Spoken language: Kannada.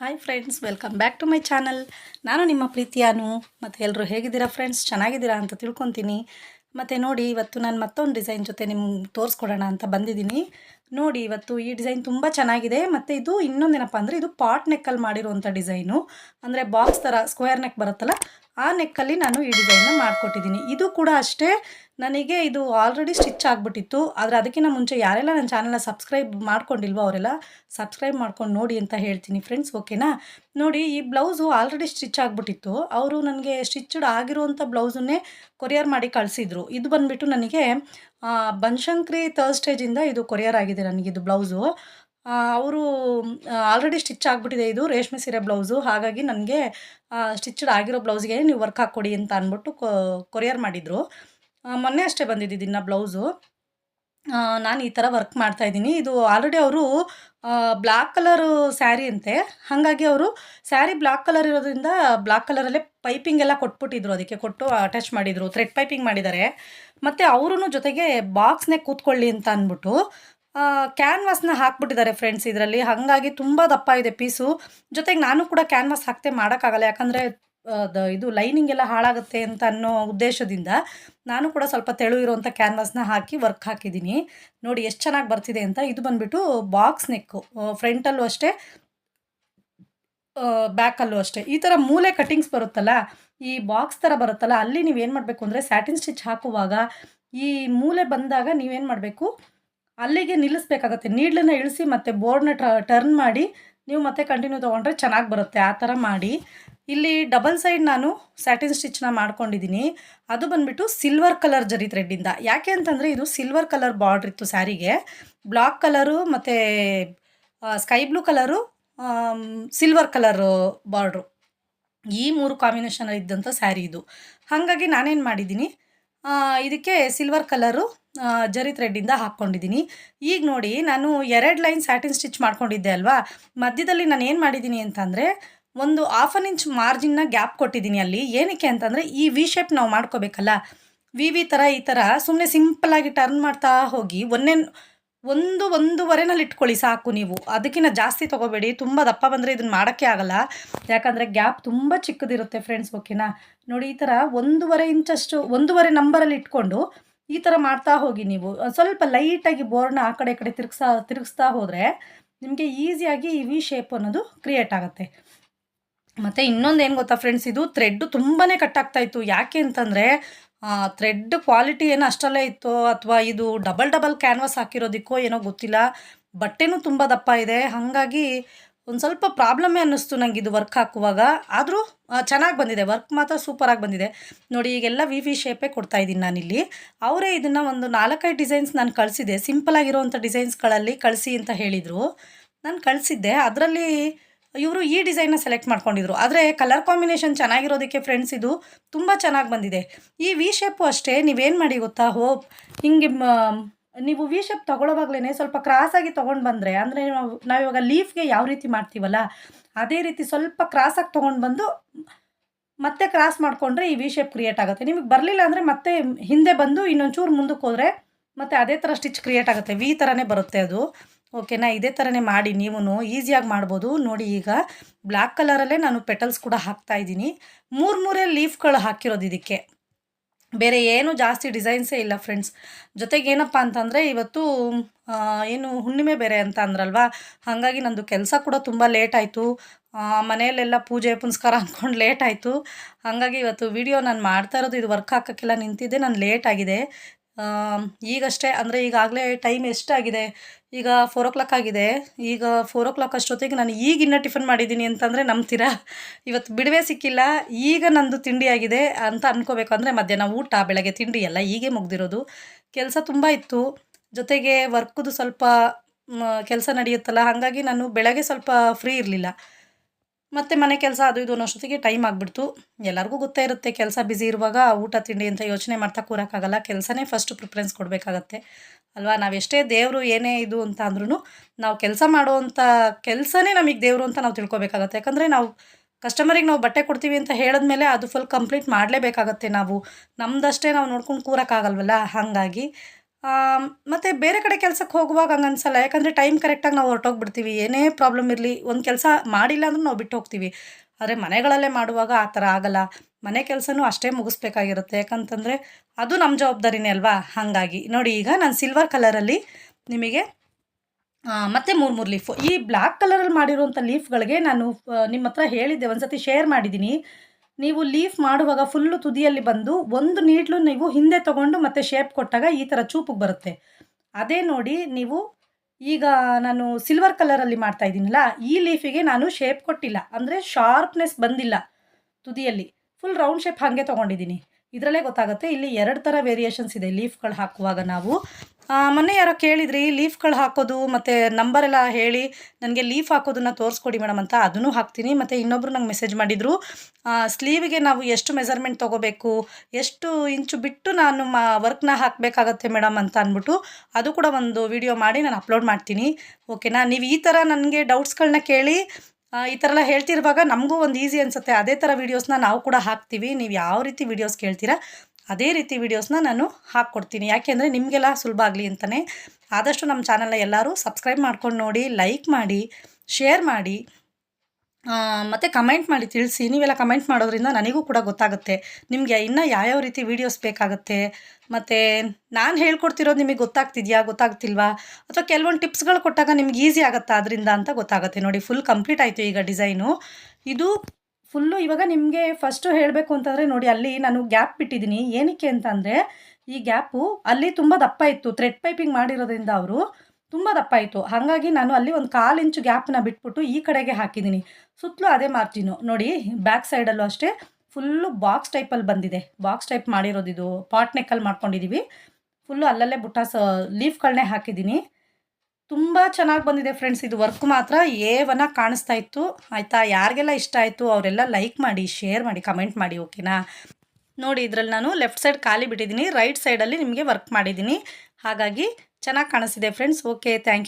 Hi friends welcome back to my channel ನಾನು ನಿಮ್ಮ ಪ್ರೀತಿಯಾನು ಮತ್ತು ಎಲ್ಲರೂ ಹೇಗಿದ್ದೀರಾ ಫ್ರೆಂಡ್ಸ್ ಚೆನ್ನಾಗಿದ್ದೀರಾ ಅಂತ ತಿಳ್ಕೊತೀನಿ. ಮತ್ತು ನೋಡಿ, ಇವತ್ತು ನಾನು ಮತ್ತೊಂದು ಡಿಸೈನ್ ಜೊತೆ ನಿಮ್ಗೆ ತೋರಿಸ್ಕೊಡೋಣ ಅಂತ ಬಂದಿದ್ದೀನಿ. ನೋಡಿ, ಇವತ್ತು ಈ ಡಿಸೈನ್ ತುಂಬ ಚೆನ್ನಾಗಿದೆ. ಮತ್ತು ಇದು ಇನ್ನೊಂದೇನಪ್ಪ ಅಂದರೆ ಇದು ಪಾಟ್ ನೆಕ್ಕಲ್ಲಿ ಮಾಡಿರುವಂಥ ಡಿಸೈನು. ಅಂದರೆ ಬಾಕ್ಸ್ ಥರ ಸ್ಕ್ವೇರ್ ನೆಕ್ ಬರುತ್ತಲ್ಲ, ಆ ನೆಕ್ಕಲ್ಲಿ ನಾನು ಈ ಡಿಸೈನ್ನ ಮಾಡಿಕೊಟ್ಟಿದ್ದೀನಿ. ಇದು ಕೂಡ ಅಷ್ಟೇ, ನನಗೆ ಇದು ಆಲ್ರೆಡಿ ಸ್ಟಿಚ್ ಆಗಿಬಿಟ್ಟಿತ್ತು. ಆದರೆ ಅದಕ್ಕಿಂತ ಮುಂಚೆ ಯಾರೆಲ್ಲ ನನ್ನ ಚಾನಲ್ನ ಸಬ್ಸ್ಕ್ರೈಬ್ ಮಾಡ್ಕೊಂಡಿಲ್ವೋ ಅವರೆಲ್ಲ ಸಬ್ಸ್ಕ್ರೈಬ್ ಮಾಡ್ಕೊಂಡು ನೋಡಿ ಅಂತ ಹೇಳ್ತೀನಿ ಫ್ರೆಂಡ್ಸ್ ಓಕೆನಾ ನೋಡಿ, ಈ ಬ್ಲೌಸು ಆಲ್ರೆಡಿ ಸ್ಟಿಚ್ ಆಗಿಬಿಟ್ಟಿತ್ತು. ಅವರು ನನಗೆ ಸ್ಟಿಚ್ಡ್ ಆಗಿರುವಂಥ ಬ್ಲೌಸನ್ನೇ ಕೊರಿಯರ್ ಮಾಡಿ ಕಳಿಸಿದ್ರು. ಇದು ಬಂದುಬಿಟ್ಟು ನನಗೆ ಬನಶಂಕರಿ ಥರ್ಡ್ ಸ್ಟೇಜಿಂದ ಇದು ಕೊರಿಯರ್ ಆಗಿದೆ. ನನಗಿದು ಬ್ಲೌಸು. ಅವರು ಆಲ್ರೆಡಿ ಸ್ಟಿಚ್ ಆಗಿಬಿಟ್ಟಿದೆ ಇದು, ರೇಷ್ಮೆ ಸೀರೆ ಬ್ಲೌಸು. ಹಾಗಾಗಿ ನನಗೆ ಸ್ಟಿಚ್ಡ್ ಆಗಿರೋ ಬ್ಲೌಸ್ಗೆ ನೀವು ವರ್ಕ್ ಹಾಕ್ಕೊಡಿ ಅಂತ ಅಂದ್ಬಿಟ್ಟು ಕೊರಿಯರ್ ಮಾಡಿದರು. ಮೊನ್ನೆ ಅಷ್ಟೇ ಬಂದಿದ್ದು ಇನ್ನು ಬ್ಲೌಸು. ನಾನು ಈ ಥರ ವರ್ಕ್ ಮಾಡ್ತಾಯಿದ್ದೀನಿ ಇದು ಆಲ್ರೆಡಿ ಅವರು ಬ್ಲ್ಯಾಕ್ ಕಲರು ಸ್ಯಾರಿ ಅಂತೆ. ಹಾಗಾಗಿ ಅವರು ಸ್ಯಾರಿ ಬ್ಲ್ಯಾಕ್ ಕಲರ್ ಇರೋದ್ರಿಂದ ಬ್ಲ್ಯಾಕ್ ಕಲರಲ್ಲೇ ಪೈಪಿಂಗ್ ಎಲ್ಲ ಕೊಟ್ಬಿಟ್ಟಿದ್ರು. ಅದಕ್ಕೆ ಕೊಟ್ಟು ಅಟ್ಯಾಚ್ ಮಾಡಿದರು. ಥ್ರೆಡ್ ಪೈಪಿಂಗ್ ಮಾಡಿದ್ದಾರೆ. ಮತ್ತು ಅವರು ಜೊತೆಗೆ ಬಾಕ್ಸ್ನೇ ಕೂತ್ಕೊಳ್ಳಿ ಅಂತ ಅಂದ್ಬಿಟ್ಟು ಕ್ಯಾನ್ವಾಸ್ನ ಹಾಕ್ಬಿಟ್ಟಿದ್ದಾರೆ ಫ್ರೆಂಡ್ಸ್ ಇದರಲ್ಲಿ. ಹಾಗಾಗಿ ತುಂಬ ದಪ್ಪ ಇದೆ ಪೀಸು. ಜೊತೆಗೆ ನಾನು ಕೂಡ ಕ್ಯಾನ್ವಾಸ್ ಹಾಕ್ತೆ ಮಾಡೋಕ್ಕಾಗಲ್ಲ. ಯಾಕಂದರೆ ಇದು ಲೈನಿಂಗ್ ಎಲ್ಲ ಹಾಳಾಗುತ್ತೆ ಅಂತ ಅನ್ನೋ ಉದ್ದೇಶದಿಂದ ನಾನು ಕೂಡ ಸ್ವಲ್ಪ ತೆಳು ಇರುವಂಥ ಕ್ಯಾನ್ವಾಸ್ನ ಹಾಕಿ ವರ್ಕ್ ಹಾಕಿದ್ದೀನಿ. ನೋಡಿ ಎಷ್ಟು ಚೆನ್ನಾಗಿ ಬರ್ತಿದೆ ಅಂತ. ಇದು ಬಂದುಬಿಟ್ಟು ಬಾಕ್ಸ್ ನೆಕ್ಕು ಫ್ರಂಟಲ್ಲೂ ಅಷ್ಟೇ ಬ್ಯಾಕಲ್ಲೂ ಅಷ್ಟೇ. ಈ ಥರ ಮೂಲೆ ಕಟ್ಟಿಂಗ್ಸ್ ಬರುತ್ತಲ್ಲ, ಈ ಬಾಕ್ಸ್ ಥರ ಬರುತ್ತಲ್ಲ, ಅಲ್ಲಿ ನೀವೇನು ಮಾಡಬೇಕು ಅಂದರೆ ಸ್ಯಾಟಿನ್ ಸ್ಟಿಚ್ ಹಾಕುವಾಗ ಈ ಮೂಲೆ ಬಂದಾಗ ನೀವೇನು ಮಾಡಬೇಕು? ಅಲ್ಲಿಗೆ ನಿಲ್ಲಿಸ್ಬೇಕಾಗತ್ತೆ. ನೀಡ್ಲನ್ನ ಇಳಿಸಿ ಮತ್ತು ಬೋರ್ಡ್ನ ಟರ್ನ್ ಮಾಡಿ ನೀವು ಮತ್ತೆ ಕಂಟಿನ್ಯೂ ತೊಗೊಂಡ್ರೆ ಚೆನ್ನಾಗಿ ಬರುತ್ತೆ. ಆ ಥರ ಮಾಡಿ. ಇಲ್ಲಿ ಡಬಲ್ ಸೈಡ್ ನಾನು ಸ್ಯಾಟಿನ್ ಸ್ಟಿಚ್ನ ಮಾಡ್ಕೊಂಡಿದ್ದೀನಿ. ಅದು ಬಂದುಬಿಟ್ಟು ಸಿಲ್ವರ್ ಕಲರ್ ಜರಿ ಥ್ರೆಡ್ಡಿಂದ ಯಾಕೆ ಅಂತಂದರೆ ಇದು ಸಿಲ್ವರ್ ಕಲರ್ ಬಾರ್ಡ್ರ್ ಇತ್ತು ಸ್ಯಾರಿಗೆ. ಬ್ಲಾಕ್ ಕಲರು ಮತ್ತು sky blue colour silver colour border ಈ ಮೂರು ಕಾಂಬಿನೇಷನ್ ಇದ್ದಂಥ ಸ್ಯಾರಿ ಇದು. ಹಾಗಾಗಿ ನಾನೇನು ಮಾಡಿದ್ದೀನಿ? ಇದಕ್ಕೆ ಸಿಲ್ವರ್ ಕಲರು ಜರಿ ಥ್ರೆಡ್ಡಿಂದ ಹಾಕ್ಕೊಂಡಿದ್ದೀನಿ ಈಗ ನೋಡಿ, ನಾನು ಎರಡು ಲೈನ್ ಸ್ಯಾಟಿನ್ ಸ್ಟಿಚ್ ಮಾಡ್ಕೊಂಡಿದ್ದೆ ಅಲ್ವಾ? ಮಧ್ಯದಲ್ಲಿ ನಾನು ಏನು ಮಾಡಿದ್ದೀನಿ ಅಂತಂದರೆ, ಒಂದು ಹಾಫ್ ಅನ್ ಇಂಚ್ ಮಾರ್ಜಿನ್ನ ಗ್ಯಾಪ್ ಕೊಟ್ಟಿದ್ದೀನಿ ಅಲ್ಲಿ. ಏನಕ್ಕೆ ಅಂತಂದರೆ, ಈ ವಿ ಶೇಪ್ ನಾವು ಮಾಡ್ಕೋಬೇಕಲ್ಲ? ವಿ ವಿ ಥರ ಈ ಥರ ಸುಮ್ಮನೆ ಸಿಂಪಲ್ಲಾಗಿ ಟರ್ನ್ ಮಾಡ್ತಾ ಹೋಗಿ, ಒಂದೇ, ಒಂದು ಒಂದೂವರೆನಲ್ಲಿ ಇಟ್ಕೊಳ್ಳಿ ಸಾಕು ನೀವು. ಅದಕ್ಕಿಂತ ಜಾಸ್ತಿ ತೊಗೋಬೇಡಿ. ತುಂಬ ದಪ್ಪ ಬಂದರೆ ಇದನ್ನು ಮಾಡೋಕ್ಕೆ ಆಗಲ್ಲ. ಯಾಕಂದರೆ ಗ್ಯಾಪ್ ತುಂಬ ಚಿಕ್ಕದಿರುತ್ತೆ ಫ್ರೆಂಡ್ಸ್ ಓಕೆನಾ ನೋಡಿ, ಈ ಥರ ಒಂದೂವರೆ ಇಂಚಷ್ಟು, ಒಂದೂವರೆ ನಂಬರಲ್ಲಿ ಇಟ್ಕೊಂಡು ಈ ಥರ ಮಾಡ್ತಾ ಹೋಗಿ ನೀವು. ಸ್ವಲ್ಪ ಲೈಟಾಗಿ ಬೋರ್ಡ್ನ ಆ ಕಡೆ ಕಡೆ ತಿರುಗಿಸ್ತಾ ತಿರುಗಿಸ್ತಾ ಹೋದರೆ ನಿಮಗೆ ಈಸಿಯಾಗಿ ಈ ವಿ ಶೇಪ್ ಅನ್ನೋದು ಕ್ರಿಯೇಟ್ ಆಗುತ್ತೆ. ಮತ್ತು ಇನ್ನೊಂದು ಏನು ಗೊತ್ತಾ ಫ್ರೆಂಡ್ಸ್ ಇದು ಥ್ರೆಡ್ಡು ತುಂಬಾ ಕಟ್ಟಾಗ್ತಾ ಇತ್ತು. ಯಾಕೆ ಅಂತಂದರೆ ಥ್ರೆಡ್ ಕ್ವಾಲಿಟಿ ಏನು ಅಷ್ಟಲ್ಲೇ ಇತ್ತು, ಅಥವಾ ಇದು ಡಬಲ್ ಡಬಲ್ ಕ್ಯಾನ್ವಾಸ್ ಹಾಕಿರೋದಕ್ಕೋ ಏನೋ ಗೊತ್ತಿಲ್ಲ. ಬಟ್ಟೆನೂ ತುಂಬ ದಪ್ಪ ಇದೆ. ಹಾಗಾಗಿ ಒಂದು ಸ್ವಲ್ಪ ಪ್ರಾಬ್ಲಮ್ಮೇ ಅನ್ನಿಸ್ತು ನಂಗೆ ಇದು ವರ್ಕ್ ಹಾಕುವಾಗ. ಆದರೂ ಚೆನ್ನಾಗಿ ಬಂದಿದೆ. ವರ್ಕ್ ಮಾತ್ರ ಸೂಪರಾಗಿ ಬಂದಿದೆ. ನೋಡಿ, ಈಗೆಲ್ಲ ವಿ ವಿ ಶೇಪೇ ಕೊಡ್ತಾ ಇದ್ದೀನಿ ನಾನಿಲ್ಲಿ. ಅವರೇ ಇದನ್ನು ಒಂದು ನಾಲ್ಕೈದು ಡಿಸೈನ್ಸ್ ನಾನು ಕಳಿಸಿದೆ ಸಿಂಪಲಾಗಿರುವಂಥ ಡಿಸೈನ್ಸ್ಗಳಲ್ಲಿ ಕಳಿಸಿ ಅಂತ ಹೇಳಿದರು. ನಾನು ಕಳಿಸಿದ್ದೆ. ಅದರಲ್ಲಿ ಇವರು ಈ ಡಿಸೈನ್ನ ಸೆಲೆಕ್ಟ್ ಮಾಡ್ಕೊಂಡಿದ್ರು. ಆದರೆ ಕಲರ್ ಕಾಂಬಿನೇಷನ್ ಚೆನ್ನಾಗಿರೋದಕ್ಕೆ ಫ್ರೆಂಡ್ಸ್ ಇದು ತುಂಬ ಚೆನ್ನಾಗಿ ಬಂದಿದೆ. ಈ ವಿ ಶೇಪು ಅಷ್ಟೇ. ನೀವೇನು ಮಾಡಿ ಗೊತ್ತಾ? ಹೋಪ್ ಹಿಂಗೆ ನೀವು ವಿ ಶೇಪ್ ತೊಗೊಳ್ಳೋವಾಗ್ಲೇ ಸ್ವಲ್ಪ ಕ್ರಾಸಾಗಿ ತೊಗೊಂಡು ಬಂದರೆ, ಅಂದರೆ ನಾವು ನಾವಿವಾಗ ಲೀಫ್ಗೆ ಯಾವ ರೀತಿ ಮಾಡ್ತೀವಲ್ಲ, ಅದೇ ರೀತಿ ಸ್ವಲ್ಪ ಕ್ರಾಸಾಗಿ ತೊಗೊಂಡು ಬಂದು ಮತ್ತೆ ಕ್ರಾಸ್ ಮಾಡಿಕೊಂಡ್ರೆ ಈ ವಿ ಶೇಪ್ ಕ್ರಿಯೇಟ್ ಆಗುತ್ತೆ. ನಿಮಗೆ ಬರಲಿಲ್ಲ ಅಂದರೆ ಮತ್ತೆ ಹಿಂದೆ ಬಂದು ಇನ್ನೊಂಚೂರು ಮುಂದಕ್ಕೆ ಹೋದರೆ ಮತ್ತೆ ಅದೇ ಥರ ಸ್ಟಿಚ್ ಕ್ರಿಯೇಟ್ ಆಗುತ್ತೆ. ವಿ ಥರನೇ ಬರುತ್ತೆ ಅದು. ಓಕೆನಾ ಇದೇ ಥರನೇ ಮಾಡಿ ನೀವು ಈಸಿಯಾಗಿ ಮಾಡ್ಬೋದು. ನೋಡಿ ಈಗ ಬ್ಲ್ಯಾಕ್ ಕಲರಲ್ಲೇ ನಾನು ಪೆಟಲ್ಸ್ ಕೂಡ ಹಾಕ್ತಾ ಇದ್ದೀನಿ. ಮೂರು ಮೂರೇ ಲೀಫ್ಗಳು ಹಾಕಿರೋದು ಇದಕ್ಕೆ. ಬೇರೆ ಏನು ಜಾಸ್ತಿ ಡಿಸೈನ್ಸೇ ಇಲ್ಲ ಫ್ರೆಂಡ್ಸ್. ಜೊತೆಗೆ ಏನಪ್ಪ ಅಂತಂದರೆ ಇವತ್ತು ಏನು ಹುಣ್ಣಿಮೆ ಬೇರೆ ಅಂತ ಅಂದ್ರಲ್ವಾ? ಹಾಗಾಗಿ ನಂದು ಕೆಲಸ ಕೂಡ ತುಂಬ ಲೇಟ್ ಆಯಿತು. ಮನೆಯಲ್ಲೆಲ್ಲ ಪೂಜೆ, ಪುನಸ್ಕಾರ ಅಂದ್ಕೊಂಡು ಲೇಟ್ ಆಯಿತು. ಹಾಗಾಗಿ ಇವತ್ತು ವಿಡಿಯೋ ನಾನು ಮಾಡ್ತಾ ಇರೋದು, ಇದು ವರ್ಕ್ ಹಾಕೋಕ್ಕೆಲ್ಲ ನಿಂತಿದ್ದೆ, ನಾನು ಲೇಟ್ ಆಗಿದೆ. ಈಗಷ್ಟೇ, ಅಂದರೆ ಈಗಾಗಲೇ ಟೈಮ್ ಎಷ್ಟಾಗಿದೆ? ಈಗ ಫೋರ್ ಓ ಕ್ಲಾಕ್ ಆಗಿದೆ. ಈಗ ಫೋರ್ ಓ ಕ್ಲಾಕ್ ಅಷ್ಟೊತ್ತಿಗೆ ನಾನು ಈಗ ಇನ್ನೂ ಟಿಫನ್ ಮಾಡಿದ್ದೀನಿ ಅಂತಂದರೆ ನಂಬ್ತೀರಾ? ಇವತ್ತು ಬಿಡುವೆ ಸಿಕ್ಕಿಲ್ಲ. ಈಗ ನಂದು ತಿಂಡಿ ಆಗಿದೆ ಅಂತ ಅನ್ಕೋಬೇಕು. ಅಂದರೆ ಮಧ್ಯಾಹ್ನ ಊಟ, ಬೆಳಗ್ಗೆ ತಿಂಡಿ ಎಲ್ಲ ಹೀಗೆ ಮುಗ್ದಿರೋದು. ಕೆಲಸ ತುಂಬ ಇತ್ತು. ಜೊತೆಗೆ ವರ್ಕ್ದು ಸ್ವಲ್ಪ ಕೆಲಸ ನಡೆಯುತ್ತಲ್ಲ. ಹಾಗಾಗಿ ನಾನು ಬೆಳಗ್ಗೆ ಸ್ವಲ್ಪ ಫ್ರೀ ಇರಲಿಲ್ಲ. ಮತ್ತು ಮನೆ ಕೆಲಸ ಅದು ಇದು ಅನ್ನೋಷ್ಟೊತ್ತಿಗೆ ಟೈಮ್ ಆಗಿಬಿಡ್ತು. ಎಲ್ಲರಿಗೂ ಗೊತ್ತೇ ಇರುತ್ತೆ, ಕೆಲಸ ಬ್ಯುಸಿ ಇರುವಾಗ ಊಟ, ತಿಂಡಿ ಅಂತ ಯೋಚನೆ ಮಾಡ್ತಾ ಕೂರೋಕ್ಕಾಗಲ್ಲ. ಕೆಲಸನೇ ಫಸ್ಟ್ ಪ್ರಿಫರೆನ್ಸ್ ಕೊಡಬೇಕಾಗತ್ತೆ. ಅಲ್ವಾ? ನಾವೆಷ್ಟೇ ದೇವರು ಏನೇ ಇದು ಅಂತ ಅಂದ್ರೂ ನಾವು ಕೆಲಸ ಮಾಡುವಂಥ ಕೆಲಸನೇ ನಮಗೆ ದೇವರು ಅಂತ ನಾವು ತಿಳ್ಕೊಬೇಕಾಗತ್ತೆ. ಯಾಕಂದರೆ ನಾವು ಕಸ್ಟಮರಿಗೆ ನಾವು ಬಟ್ಟೆ ಕೊಡ್ತೀವಿ ಅಂತ ಹೇಳಿದ್ಮೇಲೆ ಅದು ಫುಲ್ ಕಂಪ್ಲೀಟ್ ಮಾಡಲೇಬೇಕಾಗತ್ತೆ ನಾವು. ನಮ್ಮದಷ್ಟೇ ನಾವು ನೋಡ್ಕೊಂಡು ಕೂರೋಕ್ಕಾಗಲ್ವಲ್ಲ? ಹಾಗಾಗಿ ಮತ್ತು ಬೇರೆ ಕಡೆ ಕೆಲಸಕ್ಕೆ ಹೋಗುವಾಗ ಹಂಗೆ ಅನ್ಸಲ್ಲ ಯಾಕಂದರೆ ಟೈಮ್ ಕರೆಕ್ಟಾಗಿ ನಾವು ಹೊರಟೋಗ್ಬಿಡ್ತೀವಿ. ಏನೇ ಪ್ರಾಬ್ಲಮ್ ಇರಲಿ, ಒಂದು ಕೆಲಸ ಮಾಡಿಲ್ಲ ಅಂದ್ರೂ ನಾವು ಬಿಟ್ಟು ಹೋಗ್ತೀವಿ ಆದರೆ ಮನೆಗಳಲ್ಲೇ ಮಾಡುವಾಗ ಆ ಥರ ಆಗಲ್ಲ. ಮನೆ ಕೆಲಸನೂ ಅಷ್ಟೇ ಮುಗಿಸ್ಬೇಕಾಗಿರುತ್ತೆ. ಯಾಕಂತಂದರೆ ಅದು ನಮ್ಮ ಜವಾಬ್ದಾರಿನೇ ಅಲ್ವಾ? ಹಾಗಾಗಿ. ನೋಡಿ, ಈಗ ನಾನು ಸಿಲ್ವರ್ ಕಲರಲ್ಲಿ ನಿಮಗೆ ಮತ್ತೆ ಮೂರು ಮೂರು ಲೀಫು ಈ ಬ್ಲ್ಯಾಕ್ ಕಲರಲ್ಲಿ ಮಾಡಿರುವಂಥ ಲೀಫ್ಗಳಿಗೆ ನಾನು ನಿಮ್ಮ ಹತ್ರ ಹೇಳಿದ್ದೆ. ಒಂದು ಸತಿ ಶೇರ್ ಮಾಡಿದ್ದೀನಿ ನೀವು ಲೀಫ್ ಮಾಡುವಾಗ ಫುಲ್ಲು ತುದಿಯಲ್ಲಿ ಬಂದು ಒಂದು ನೀಡ್ಲು ನೀವು ಹಿಂದೆ ತಗೊಂಡು ಮತ್ತೆ ಶೇಪ್ ಕೊಟ್ಟಾಗ ಈ ಥರ ಚೂಪಿಗೆ ಬರುತ್ತೆ. ಅದೇ ನೋಡಿ ನೀವು ಈಗ ನಾನು ಸಿಲ್ವರ್ ಕಲರಲ್ಲಿ ಮಾಡ್ತಾ ಇದ್ದೀನಲ್ಲ, ಈ ಲೀಫಿಗೆ ನಾನು ಶೇಪ್ ಕೊಟ್ಟಿಲ್ಲ. ಅಂದರೆ ಶಾರ್ಪ್ನೆಸ್ ಬಂದಿಲ್ಲ ತುದಿಯಲ್ಲಿ. ಫುಲ್ ರೌಂಡ್ ಶೇಪ್ ಹಾಗೆ ತೊಗೊಂಡಿದ್ದೀನಿ. ಇದರಲ್ಲೇ ಗೊತ್ತಾಗುತ್ತೆ, ಇಲ್ಲಿ ಎರಡು ಥರ ವೇರಿಯೇಷನ್ಸ್ ಇದೆ ಲೀಫ್ಗಳು ಹಾಕುವಾಗ ನಾವು. ಮೊನ್ನೆ ಯಾರೋ ಕೇಳಿದ್ರಿ, ಲೀಫ್ಗಳು ಹಾಕೋದು ಮತ್ತು ನಂಬರೆಲ್ಲ ಹೇಳಿ ನನಗೆ ಲೀಫ್ ಹಾಕೋದನ್ನು ತೋರಿಸ್ಕೊಡಿ ಮೇಡಮ್ ಅಂತ, ಅದನ್ನು ಹಾಕ್ತೀನಿ. ಮತ್ತು ಇನ್ನೊಬ್ಬರು ನಂಗೆ ಮೆಸೇಜ್ ಮಾಡಿದರು ಸ್ಲೀವಿಗೆ ನಾವು ಎಷ್ಟು ಮೆಸರ್ಮೆಂಟ್ ತೊಗೋಬೇಕು, ಎಷ್ಟು ಇಂಚು ಬಿಟ್ಟು ನಾನು ಮಾ, ವರ್ಕ್ನ ಹಾಕಬೇಕಾಗತ್ತೆ ಮೇಡಮ್ ಅಂತ ಅಂದ್ಬಿಟ್ಟು ಅದು ಕೂಡ ಒಂದು ವಿಡಿಯೋ ಮಾಡಿ ನಾನು ಅಪ್ಲೋಡ್ ಮಾಡ್ತೀನಿ. ಓಕೆನಾ? ನೀವು ಈ ಥರ ನನಗೆ ಡೌಟ್ಸ್ಗಳನ್ನ ಕೇಳಿ ಈ ಥರ ಎಲ್ಲ ಹೇಳ್ತಿರುವಾಗ ನಮಗೂ ಒಂದು ಈಸಿ ಅನಿಸುತ್ತೆ. ಅದೇ ಥರ ವೀಡಿಯೋಸ್ನ ನಾವು ಕೂಡ ಹಾಕ್ತೀವಿ. ನೀವು ಯಾವ ರೀತಿ ವೀಡಿಯೋಸ್ ಕೇಳ್ತೀರಾ ಅದೇ ರೀತಿ ವೀಡಿಯೋಸ್ನ ನಾನು ಹಾಕ್ಕೊಡ್ತೀನಿ. ಯಾಕೆಂದರೆ ನಿಮಗೆಲ್ಲ ಸುಲಭ ಆಗಲಿ ಅಂತಲೇ ಆದಷ್ಟು ನಮ್ಮ ಚಾನಲ್ನ ಎಲ್ಲರೂ ಸಬ್ಸ್ಕ್ರೈಬ್ ಮಾಡ್ಕೊಂಡು ನೋಡಿ ಲೈಕ್ ಮಾಡಿ ಶೇರ್ ಮಾಡಿ ಮತ್ತು ಕಮೆಂಟ್ ಮಾಡಿ ತಿಳಿಸಿ. ನೀವೆಲ್ಲ ಕಮೆಂಟ್ ಮಾಡೋದ್ರಿಂದ ನನಗೂ ಕೂಡ ಗೊತ್ತಾಗುತ್ತೆ. ನಿಮಗೆ ಇನ್ನೂ ಯಾವ್ಯಾವ ರೀತಿ ವೀಡಿಯೋಸ್ ಬೇಕಾಗುತ್ತೆ? ಮತ್ತು ನಾನು ಹೇಳ್ಕೊಡ್ತಿರೋದು ನಿಮಗೆ ಗೊತ್ತಾಗ್ತಿದೆಯಾ? ಗೊತ್ತಾಗ್ತಿಲ್ವಾ? ಅಥವಾ ಕೆಲವೊಂದು ಟಿಪ್ಸ್ಗಳು ಕೊಟ್ಟಾಗ ನಿಮ್ಗೆ ಈಸಿ ಆಗುತ್ತಾ ಅದರಿಂದ ಅಂತ ಗೊತ್ತಾಗುತ್ತೆ. ನೋಡಿ ಫುಲ್ ಕಂಪ್ಲೀಟ್ ಆಯಿತು ಈಗ ಡಿಸೈನು ಇದು ಫುಲ್ಲು ಇವಾಗ ನಿಮಗೆ ಫಸ್ಟು ಹೇಳಬೇಕು ಅಂತಂದರೆ ನೋಡಿ, ಅಲ್ಲಿ ನಾನು ಗ್ಯಾಪ್ ಬಿಟ್ಟಿದ್ದೀನಿ ಏನಕ್ಕೆ ಅಂತಂದರೆ ಈ ಗ್ಯಾಪು ಅಲ್ಲಿ ತುಂಬ ದಪ್ಪ ಇತ್ತು. ಥ್ರೆಡ್ ಪೈಪಿಂಗ್ ಮಾಡಿರೋದ್ರಿಂದ ಅವರು ತುಂಬ ದಪ್ಪ ಇತ್ತು. ಹಾಗಾಗಿ ನಾನು ಅಲ್ಲಿ ಒಂದು ಕಾಲು ಇಂಚು ಗ್ಯಾಪ್ನ ಬಿಟ್ಬಿಟ್ಟು ಈ ಕಡೆಗೆ ಹಾಕಿದ್ದೀನಿ. ಸುತ್ತಲೂ ಅದೇ ಮಾರ್ಜಿನು. ನೋಡಿ ಬ್ಯಾಕ್ ಸೈಡಲ್ಲೂ ಅಷ್ಟೇ ಫುಲ್ಲು ಬಾಕ್ಸ್ ಟೈಪಲ್ಲಿ ಬಂದಿದೆ. ಬಾಕ್ಸ್ ಟೈಪ್ ಮಾಡಿರೋದು ಇದು ಪಾಟ್ ನೆಕ್ಕಲ್ಲಿ ಮಾಡ್ಕೊಂಡಿದ್ದೀವಿ ಫುಲ್ಲು ಅಲ್ಲಲ್ಲೇ ಬುಟ್ಟಾಸ್ ಲೀಫ್ಗಳನ್ನೇ ಹಾಕಿದ್ದೀನಿ. ತುಂಬ ಚೆನ್ನಾಗಿ ಬಂದಿದೆ ಫ್ರೆಂಡ್ಸ್ ಇದು ವರ್ಕ್ ಮಾತ್ರ ಏವನ ಕಾಣಿಸ್ತಾ ಇತ್ತು. ಆಯಿತಾ? ಯಾರಿಗೆಲ್ಲ ಇಷ್ಟ ಆಯಿತು ಅವರೆಲ್ಲ ಲೈಕ್ ಮಾಡಿ ಶೇರ್ ಮಾಡಿ ಕಮೆಂಟ್ ಮಾಡಿ ಓಕೆನಾ ನೋಡಿ, ಇದರಲ್ಲಿ ನಾನು ಲೆಫ್ಟ್ ಸೈಡ್ ಖಾಲಿ ಬಿಟ್ಟಿದ್ದೀನಿ. ರೈಟ್ ಸೈಡಲ್ಲಿ ನಿಮಗೆ ವರ್ಕ್ ಮಾಡಿದ್ದೀನಿ. ಹಾಗಾಗಿ ಚೆನ್ನಾಗಿ ಕಾಣಿಸ್ತಿದೆ ಫ್ರೆಂಡ್ಸ್ ಓಕೆ ಥ್ಯಾಂಕ್ ಯು